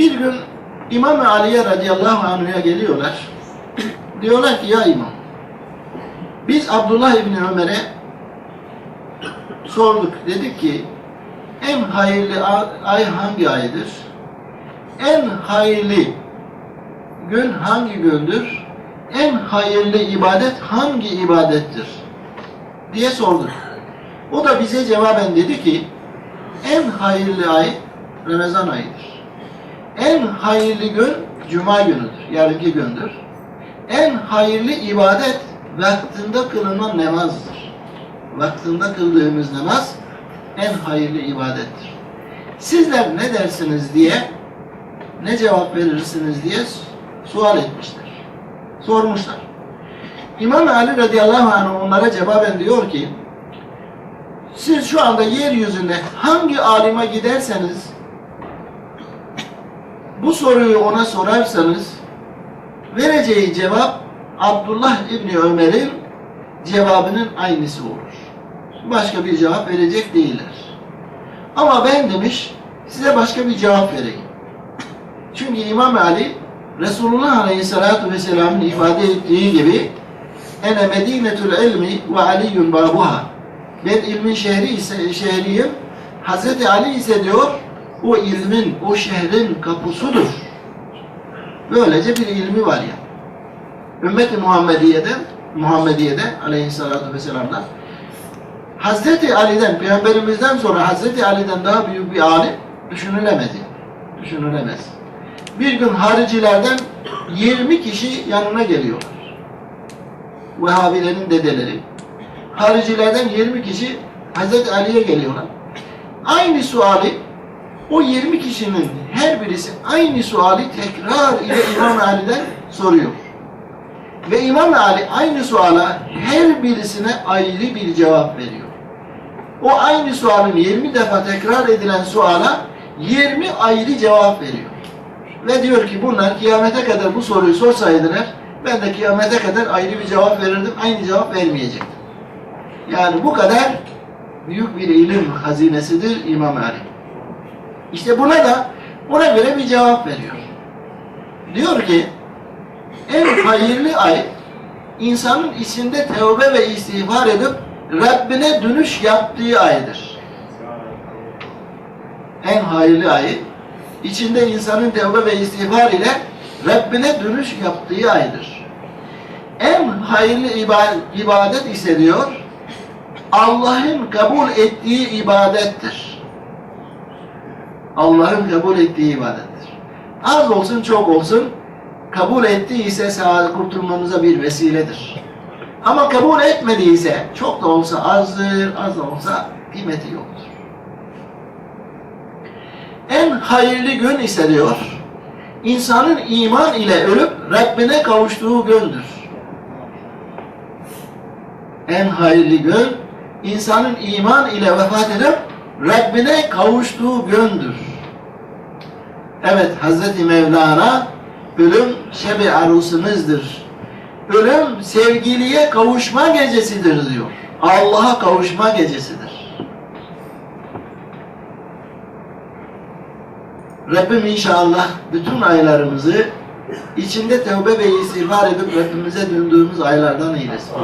Bir gün İmam Ali'ye radıyallahu anh'a geliyorlar. Diyorlar ki ya imam biz Abdullah İbni Ömer'e sorduk. Dedik ki en hayırlı ay hangi aydır? En hayırlı gün hangi gündür? En hayırlı ibadet hangi ibadettir? diye sorduk. O da bize cevaben dedi ki en hayırlı ay Ramazan ayıdır. En hayırlı gün Cuma günüdür, yarınki gündür. En hayırlı ibadet vaktinde kılınan namazdır. Vaktinde kıldığımız namaz en hayırlı ibadettir. Sizler ne dersiniz diye, ne cevap verirsiniz diye sual etmişler. Sormuşlar. İmam Ali radıyallahu anh onlara cevaben diyor ki, siz şu anda yeryüzünde hangi alime giderseniz, bu soruyu ona sorarsanız, vereceği cevap Abdullah İbni Ömer'in cevabının aynısı olur. Başka bir cevap verecek değiller. Ama ben demiş, size başka bir cevap vereyim. Çünkü İmam Ali, Resulullah Aleyhisselatü Vesselam'ın ifade ettiği gibi, ene medinetül ilmi ve aliyyun babuha. Ben ilmin şehri ise şehriyim. Hazreti Ali ise diyor o ilmin, o şehrin kapusudur. Böylece bir ilmi var ya. Ümmet-i Muhammediye'den, Muhammediye'de aleyhissalatu vesselam'dan Hazreti Ali'den, Peygamberimizden sonra Hazreti Ali'den daha büyük bir alim düşünülemedi. Düşünülemez. Bir gün haricilerden 20 kişi yanına geliyorlar. Vehhabilerin dedeleri. Haricilerden 20 kişi Hazreti Ali'ye geliyorlar. Aynı suali o 20 kişinin her birisi aynı suali tekrar ile İmam Ali'den soruyor. Ve İmam Ali aynı suala her birisine ayrı bir cevap veriyor. O aynı sualın 20 defa tekrar edilen suala 20 ayrı cevap veriyor. Ve diyor ki bunlar kıyamete kadar bu soruyu sorsaydılar ben de kıyamete kadar ayrı bir cevap verirdim. Aynı cevap vermeyecektim. Yani bu kadar büyük bir ilim hazinesidir İmam Ali. İşte buna da ona göre bir cevap veriyor. Diyor ki en hayırlı ay insanın içinde tevbe ve istiğfar edip Rabbine dönüş yaptığı aydır. En hayırlı ay içinde insanın tevbe ve istiğfar ile Rabbine dönüş yaptığı aydır. En hayırlı ibadet ise diyor Allah'ın kabul ettiği ibadettir. Allah'ın kabul ettiği ibadettir. Az olsun çok olsun kabul ettiyse sağ kurtulmamıza bir vesiledir. Ama kabul etmediyse çok da olsa azdır, az da olsa kıymeti yoktur. En hayırlı gün ise diyor, insanın iman ile ölüp Rabbine kavuştuğu gündür. En hayırlı gün, insanın iman ile vefat edip Rabbine kavuştuğu gündür. Evet, Hazreti Mevlana ölüm şebi arusumuzdur. Ölüm sevgiliye kavuşma gecesidir diyor. Allah'a kavuşma gecesidir. Rabbim inşallah bütün aylarımızı içinde tevbe ve istiğfar edip Rabbimize döndüğümüz aylardan eylesin.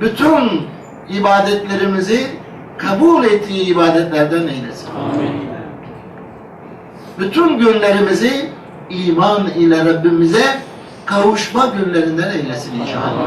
Bütün ibadetlerimizi kabul ettiği ibadetlerden eylesin. Bütün günlerimizi iman ile Rabbimize kavuşma günlerinden eylesin inşallah.